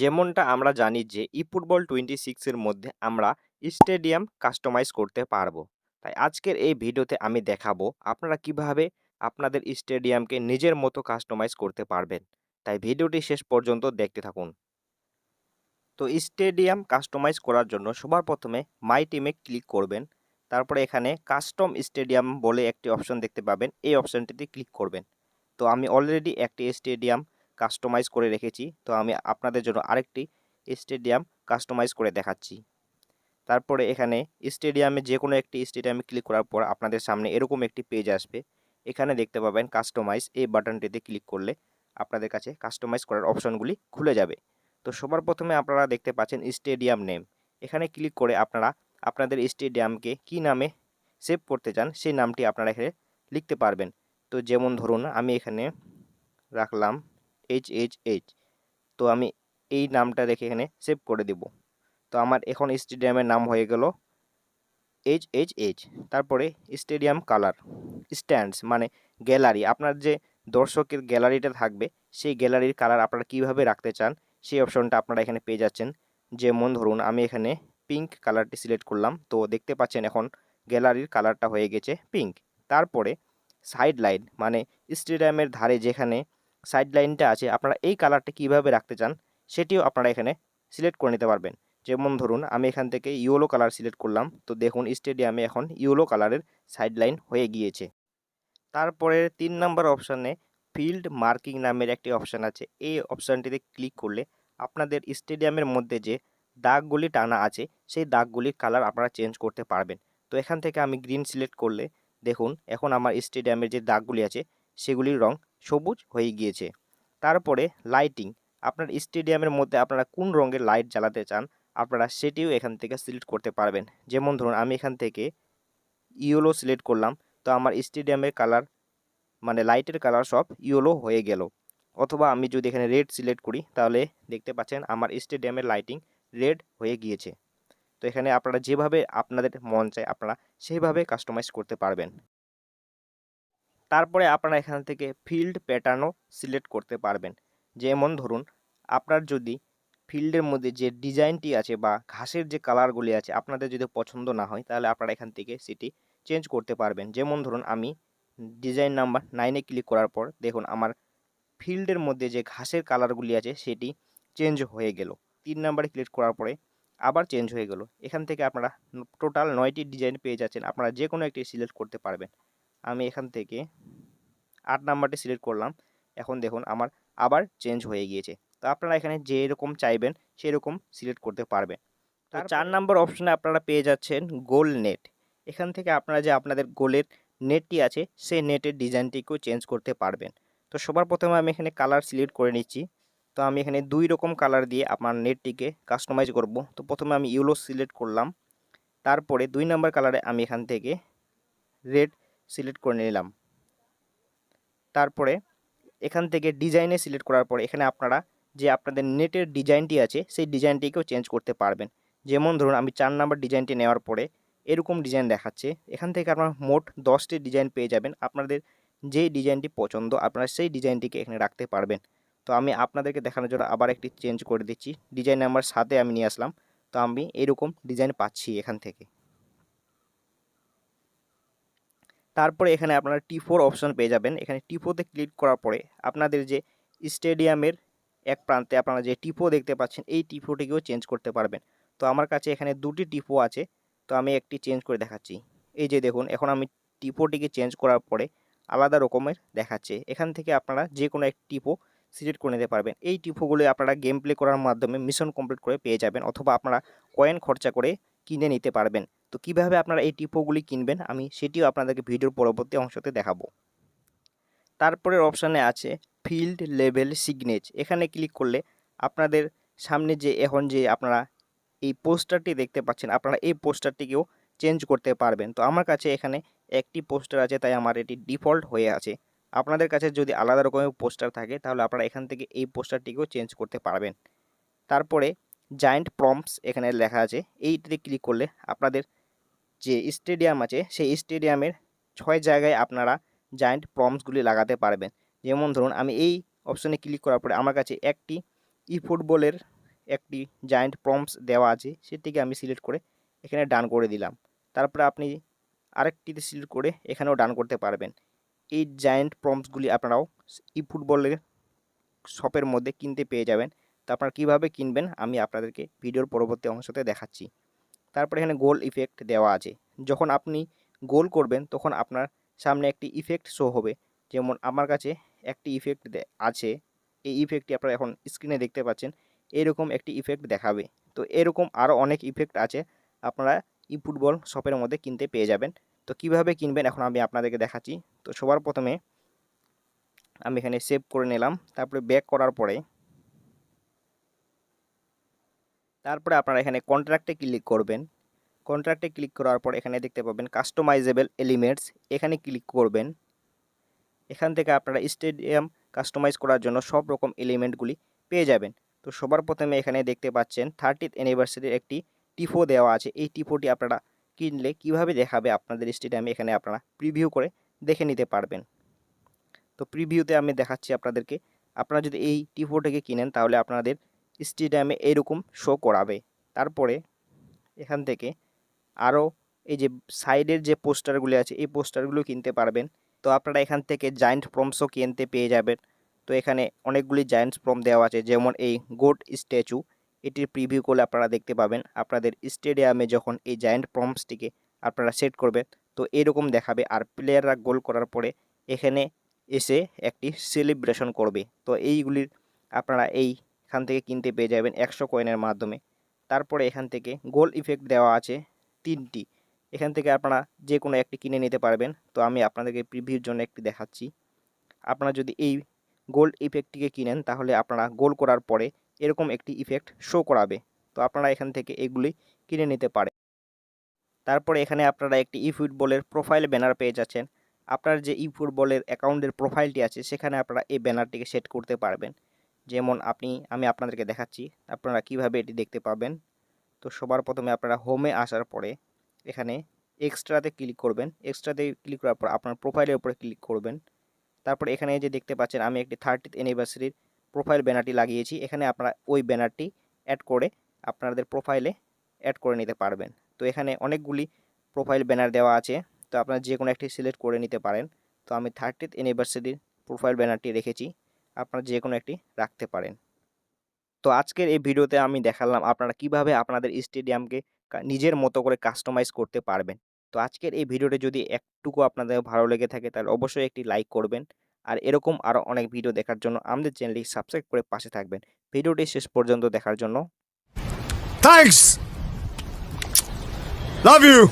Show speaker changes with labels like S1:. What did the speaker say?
S1: যেমনটা আমরা জানি যে ই ফুটবল টোয়েন্টি সিক্সের মধ্যে আমরা স্টেডিয়াম কাস্টমাইজ করতে পারব। তাই আজকের এই ভিডিওতে আমি দেখাবো আপনারা কীভাবে আপনাদের স্টেডিয়ামকে নিজের মতো কাস্টমাইজ করতে পারবেন। তাই ভিডিওটি শেষ পর্যন্ত দেখতে থাকুন। তো স্টেডিয়াম কাস্টমাইজ করার জন্য সবার প্রথমে মাই টিমে ক্লিক করবেন। তারপরে এখানে কাস্টম স্টেডিয়াম বলে একটি অপশন দেখতে পাবেন। এই অপশনটিতে ক্লিক করবেন। তো আমি অলরেডি একটি স্টেডিয়াম কাস্টমাইজ করে রেখেছি। তো আমি আপনাদের জন্য আরেকটি স্টেডিয়াম কাস্টমাইজ করে দেখাচ্ছি। তারপরে এখানে স্টেডিয়ামে যে কোনো একটি স্টেডিয়ামে ক্লিক করার পর আপনাদের সামনে এরকম একটি পেজ আসবে। এখানে দেখতে পাবেন কাস্টমাইজ এই বাটনটিতে ক্লিক করলে আপনাদের কাছে কাস্টমাইজ করার অপশনগুলি খুলে যাবে। তো সবার প্রথমে আপনারা দেখতে পাচ্ছেন স্টেডিয়াম নেম এখানে ক্লিক করে আপনারা আপনাদের স্টেডিয়ামকে কি নামে সেভ করতে চান সেই নামটি আপনারা এখানে লিখতে পারবেন। তো যেমন ধরুন আমি এখানে রাখলাম এইচ এইচ এইচ তো আমি এই নামটা রেখে এখানে সেভ করে দেব। তো আমার এখন স্টেডিয়ামের নাম হয়ে গেল এইচ এইচ এইচ তারপরে স্টেডিয়াম কালার স্ট্যান্ডস মানে গ্যালারি আপনার যে দর্শকের গ্যালারিটা থাকবে, সেই গ্যালারির কালার আপনারা কীভাবে রাখতে চান, সেই অপশনটা আপনারা এখানে পেয়ে যাচ্ছেন। যেমন ধরুন, আমি এখানে পিঙ্ক কালারটি সিলেক্ট করলাম। তো দেখতে পাচ্ছেন এখন গ্যালারির কালারটা হয়ে গেছে পিঙ্ক তারপরে সাইড লাইন মানে স্টেডিয়ামের ধারে যেখানে সাইড লাইনটা আছে, আপনারা এই কালারটা কীভাবে রাখতে চান, সেটিও আপনারা এখানে সিলেক্ট করে নিতে পারবেন। যেমন ধরুন, আমি এখান থেকে ইয়েলো কালার সিলেক্ট করলাম, তো দেখুন স্টেডিয়ামে এখন ইয়েলো কালারের সাইড লাইন হয়ে গিয়েছে। তারপরে তিন নম্বর অপশানে ফিল্ড মার্কিং নামের একটি অপশান আছে, এই অপশানটিতে ক্লিক করলে আপনাদের স্টেডিয়ামের মধ্যে যে দাগগুলি টানা আছে, সেই দাগগুলির কালার আপনারা চেঞ্জ করতে পারবেন। তো এখান থেকে আমি গ্রিন সিলেক্ট করলে দেখুন, এখন আমার স্টেডিয়ামের যে দাগগুলি আছে, সেগুলির রং সবুজ হয়ে গিয়েছে। তারপরে লাইটিং আপনার স্টেডিয়ামের মধ্যে আপনারা কোন রঙের লাইট জ্বালাতে চান, আপনারা সেটিও এখান থেকে সিলেক্ট করতে পারবেন। যেমন ধরুন, আমি এখান থেকে ইয়েলো সিলেক্ট করলাম, তো আমার স্টেডিয়ামের কালার মানে লাইটের কালার সব ইয়েলো হয়ে গেল। অথবা আমি যদি এখানে রেড সিলেক্ট করি, তাহলে দেখতে পাচ্ছেন আমার স্টেডিয়ামের লাইটিং রেড হয়ে গিয়েছে। তো এখানে আপনারা যেভাবে আপনাদের মন চায়, আপনারা সেইভাবে কাস্টমাইজ করতে পারবেন। তারপরে আপনারা এখান থেকে ফিল্ড প্যাটার্নও সিলেক্ট করতে পারবেন। যেমন ধরুন, আপনার যদি ফিল্ডের মধ্যে যে ডিজাইনটি আছে বা ঘাসের যে কালারগুলি আছে আপনাদের যদি পছন্দ না হয়, তাহলে আপনারা এখান থেকে সেটি চেঞ্জ করতে পারবেন। যেমন ধরুন, আমি ডিজাইন নাম্বার নাইনে ক্লিক করার পর দেখুন, আমার ফিল্ডের মধ্যে যে ঘাসের কালারগুলি আছে সেটি চেঞ্জ হয়ে গেল। তিন নাম্বারে ক্লিক করার পরে আবার চেঞ্জ হয়ে গেল। এখান থেকে আপনারা টোটাল নয়টি ডিজাইন পেয়ে যাচ্ছেন। আপনারা যে কোনো একটি সিলেক্ট করতে পারবেন। আমি এখান থেকে আট নাম্বারটি সিলেক্ট করলাম। এখন দেখুন আমার আবার চেঞ্জ হয়ে গিয়েছে। তো আপনারা এখানে যেরকম চাইবেন সেরকম সিলেক্ট করতে পারবেন। তো চার নাম্বার অপশানে আপনারা পেয়ে যাচ্ছেন গোল নেট এখান থেকে আপনারা যে আপনাদের গোলের নেটটি আছে সেই নেটের ডিজাইনটিকেও চেঞ্জ করতে পারবেন। তো সবার প্রথমে আমি এখানে কালার সিলেক্ট করে নিচ্ছি। তো আমি এখানে দুই রকম কালার দিয়ে আপনার নেটটিকে কাস্টমাইজ করব। তো প্রথমে আমি ইউলো সিলেক্ট করলাম। তারপরে দুই নাম্বার কালারে আমি এখান থেকে রেড সিলেক্ট করে নিলাম। তারপরে এখান থেকে ডিজাইনে সিলেক্ট করার পরে এখানে আপনারা যে আপনাদের নেটের ডিজাইনটি আছে, সেই ডিজাইনটিকেও চেঞ্জ করতে পারবেন। যেমন ধরুন, আমি চার নাম্বার ডিজাইনটি নেওয়ার পরে এরকম ডিজাইন দেখাচ্ছে। এখান থেকে আপনারা মোট দশটি ডিজাইন পেয়ে যাবেন। আপনাদের যে ডিজাইনটি পছন্দ, আপনারা সেই ডিজাইনটিকে এখানে রাখতে পারবেন। তো আমি আপনাদেরকে দেখানোর জন্য আবার একটি চেঞ্জ করে দিচ্ছি। ডিজাইন নাম্বার সাথে আমি নিয়ে আসলাম। তো আমি এরকম ডিজাইন পাচ্ছি এখান থেকে। তারপরে এখানে আপনারা টি ফোর অপশান পেয়ে যাবেন। এখানে টি ফোরতে ক্লিক করার পরে আপনাদের যে স্টেডিয়ামের এক প্রান্তে আপনারা যে টিপো দেখতে পাচ্ছেন, এই টিপোটিকেও চেঞ্জ করতে পারবেন। তো আমার কাছে এখানে দুটি টিপো আছে, তো আমি একটি চেঞ্জ করে দেখাচ্ছি। এই যে দেখুন, এখন আমি টিপোটিকে চেঞ্জ করার পরে আলাদা রকমের দেখাচ্ছে। এখান থেকে আপনারা যে কোনো একটি টিপো সিলেক্ট করে নিতে পারবেন। এই টিপোগুলি আপনারা গেম প্লে করার মাধ্যমে মিশন কমপ্লিট করে পেয়ে যাবেন, অথবা আপনারা কয়েন খরচা করে কিনে নিতে পারবেন। তো কীভাবে আপনারা এই টিপোগুলি কিনবেন, আমি সেটিও আপনাদেরকে ভিডিওর পরবর্তী অংশতে দেখাবো। তারপরের অপশানে আছে ফিল্ড লেভেল সিগনেচ। এখানে ক্লিক করলে আপনাদের সামনে যে, এখন যে আপনারা এই পোস্টারটি দেখতে পাচ্ছেন, আপনারা এই পোস্টারটিকেও চেঞ্জ করতে পারবেন। তো আমার কাছে এখানে একটি পোস্টার আছে, তাই আমার এটি ডিফল্ট হয়ে আছে। আপনাদের কাছে যদি আলাদা রকমের পোস্টার থাকে, তাহলে আপনারা এখান থেকে এই পোস্টারটিকেও চেঞ্জ করতে পারবেন। তারপরে জায়েন্ট প্রম্পস এখানে লেখা আছে। এইটিতে ক্লিক করলে আপনাদের যে স্টেডিয়াম আছে, সেই স্টেডিয়ামের ছয় জায়গায় আপনারা জায়েন্ট প্রম্পসগুলি লাগাতে পারবেন। যেমন ধরুন, আমি এই অপশনে ক্লিক করার পরে আমার কাছে একটি ই ফুটবলের একটি জায়েন্ট প্রম্পস দেওয়া আছে, সেটিকে আমি সিলেক্ট করে এখানে ডান করে দিলাম। তারপরে আপনি আরেকটিতে সিলেক্ট করে এখানেও ডান করতে পারবেন। এই জায়েন্ট প্রম্পসগুলি আপনারাও ই ফুটবলের শপের মধ্যে কিনতে পেয়ে যাবেন। তো আপনারা কীভাবে কিনবেন, আমি আপনাদেরকে ভিডিওর পরবর্তী অংশতে দেখাচ্ছি। তারপরে এখানে গোল ইফেক্ট দেওয়া আছে। যখন আপনি গোল করবেন, তখন আপনার সামনে একটি ইফেক্ট শো হবে। যেমন আমার কাছে একটি ইফেক্ট আছে। এই ইফেক্টটি আপনারা এখন স্ক্রিনে দেখতে পাচ্ছেন। এরকম একটি ইফেক্ট দেখাবে। তো এরকম আরও অনেক ইফেক্ট আছে। আপনারা ই ফুটবল শপের মধ্যে কিনতে পেয়ে যাবেন। তো কীভাবে কিনবেন? এখন আমি আপনাদেরকে দেখাচ্ছি। তো সবার প্রথমে আমি এখানে সেভ করে নিলাম। তারপরে ব্যাক করার পরে তারপরে আপনারা এখানে কন্ট্রাক্টে ক্লিক করবেন। কন্ট্রাক্টে ক্লিক করার পর এখানে দেখতে পাবেন কাস্টমাইজেবল এলিমেন্টস এখানে ক্লিক করবেন। এখান থেকে আপনারা স্টেডিয়াম কাস্টমাইজ করার জন্য সব রকম এলিমেন্টগুলি পেয়ে যাবেন। তো সবার প্রথমে এখানে দেখতে পাচ্ছেন থার্টিথ অ্যানিভার্সারির একটি টিফো দেওয়া আছে। এই টিফোটি আপনারা কিনলে কীভাবে দেখাবে আপনাদের স্টেডিয়ামে এখানে আপনারা প্রিভিউ করে দেখে নিতে পারবেন। তো প্রিভিউতে আমি দেখাচ্ছি আপনাদেরকে। আপনারা যদি এই টিফোটিকে কিনেন তাহলে আপনাদের স্টেডিয়ামে এইরকম শো করাবে। তারপরে এখান থেকে আরও এই যে সাইডের যে পোস্টারগুলি আছে, এই পোস্টারগুলো কিনতে পারবেন। তো আপনারা এখান থেকে জায়েন্ট প্রমসও কিনতে পেয়ে যাবেন। তো এখানে অনেকগুলি জায়েন্টস প্রম দেওয়া আছে, যেমন এই গোট স্ট্যাচু এটির প্রিভিউ করলে আপনারা দেখতে পাবেন। আপনাদের স্টেডিয়ামে যখন এই জায়েন্ট প্রমসটিকে আপনারা সেট করবেন, তো এরকম দেখাবে। আর প্লেয়াররা গোল করার পরে এখানে এসে একটি সেলিব্রেশন করবে। তো এইগুলির আপনারা এইখান থেকে কিনতে পেয়ে যাবেন একশো কয়েনের মাধ্যমে। তারপরে এখান থেকে গোল ইফেক্ট দেওয়া আছে তিনটি। এখান থেকে আপনারা যে কোনো একটি কিনে নিতে পারবেন। তো আমি আপনাদেরকে প্রিভিউর জন্য একটি দেখাচ্ছি। আপনারা যদি এই গোল্ড ইফেক্টটিকে কিনেন, তাহলে আপনারা গোল করার পরে এরকম একটি ইফেক্ট শো করাবে। তো আপনারা এখান থেকে এগুলি কিনে নিতে পারেন তারপরে এখানে আপনারা একটি ই ফুটবলের প্রোফাইল ব্যানার পেয়ে যাচ্ছেন। আপনার যে ই ফুটবলের অ্যাকাউন্টের প্রোফাইলটি আছে, সেখানে আপনারা এই ব্যানারটিকে সেট করতে পারবেন। যেমন আপনি, আমি আপনাদেরকে দেখাচ্ছি, আপনারা কীভাবে এটি দেখতে পাবেন। তো সবার প্রথমে আপনারা হোমে আসার পরে এখানে এক্সট্রাতে ক্লিক করবেন। এক্সট্রাতে ক্লিক করার পর আপনার প্রোফাইলের উপরে ক্লিক করবেন। তারপর এখানে যে দেখতে পাচ্ছেন, আমি একটি থার্টিথ অ্যানিভার্সারির প্রোফাইল ব্যানারটি লাগিয়েছি। এখানে আপনারা ওই ব্যানারটি অ্যাড করে আপনাদের প্রোফাইলে অ্যাড করে নিতে পারবেন। তো এখানে অনেকগুলি প্রোফাইল ব্যানার দেওয়া আছে। তো আপনারা যে কোনো একটি সিলেক্ট করে নিতে পারেন। তো আমি থার্টিথ অ্যানিভার্সারির প্রোফাইল ব্যানারটি রেখেছি। আপনারা যে কোনো একটি রাখতে পারেন তো আজকের এই ভিডিওতে আমি দেখালাম আপনারা কীভাবে আপনাদের স্টেডিয়ামকে নিজের মতো করে কাস্টমাইজ করতে পারবেন তো আজকের এই ভিডিওটি যদি একটুকু আপনাদের ভালো লেগে থাকে তাহলে অবশ্যই একটি লাইক করবেন আর এরকম আরও অনেক ভিডিও দেখার জন্য আমাদের চ্যানেলটি সাবস্ক্রাইব করে পাশে থাকবেন ভিডিওটি শেষ পর্যন্ত দেখার জন্য
S2: Thanks. Love you.